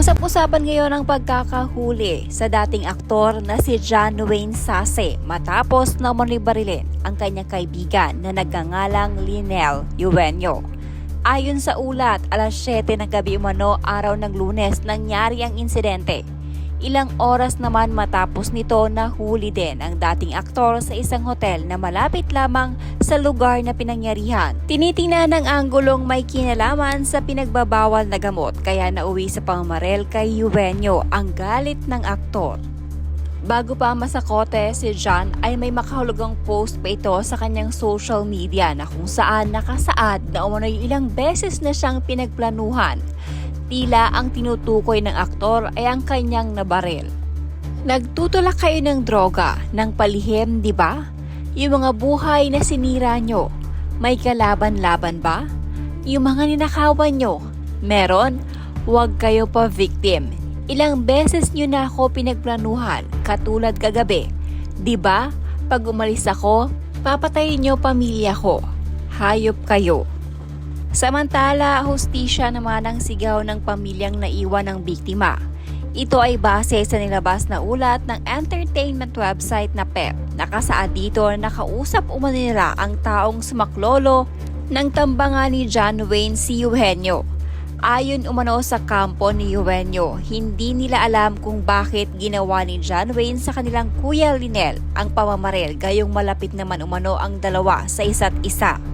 Pag-uusapan ngayon ang pagkakahuli sa dating aktor na si John Wayne Sase matapos na manibarilin ang kanyang kaibigan na nagngangalang Linel Eugenio. Ayon sa ulat, alas 7 ng gabi umano araw ng lunes nangyari ang insidente. Ilang oras naman matapos nito nahuli din ang dating aktor sa isang hotel na malapit lamang sa lugar na pinangyarihan. Tinitingnan ng anggulong may kinalaman sa pinagbabawal na gamot kaya nauwi sa pamamarel kay Eugenio ang galit ng aktor. Bago pa masakote si John ay may makahulugang post pa ito sa kanyang social media na kung saan nakasaad na umano'y ilang beses na siyang pinagplanuhan. Tila ang tinutukoy ng aktor ay ang kanyang nabaril. Nagtutulak kayo ng droga, ng palihim, di ba? Yung mga buhay na sinira nyo, may kalaban-laban ba? Yung mga ninakawan nyo, meron? Huwag kayo pa victim. Ilang beses nyo na ako pinagplanuhan, katulad kagabi. Di ba? Pag umalis ako, papatayin nyo pamilya ko. Hayop kayo. Samantala, hostisya naman ang sigaw ng pamilyang naiwan ng biktima. Ito ay base sa nilabas na ulat ng entertainment website na PEP. Nakasaad dito na nakausap umano nila ang taong sumaklolo ng tambangan ni John Wayne si Eugenio. Ayon umano sa kampo ni Eugenio, hindi nila alam kung bakit ginawa ni John Wayne sa kanilang kuya Linel ang pamamaril gayong malapit naman umano ang dalawa sa isa't isa.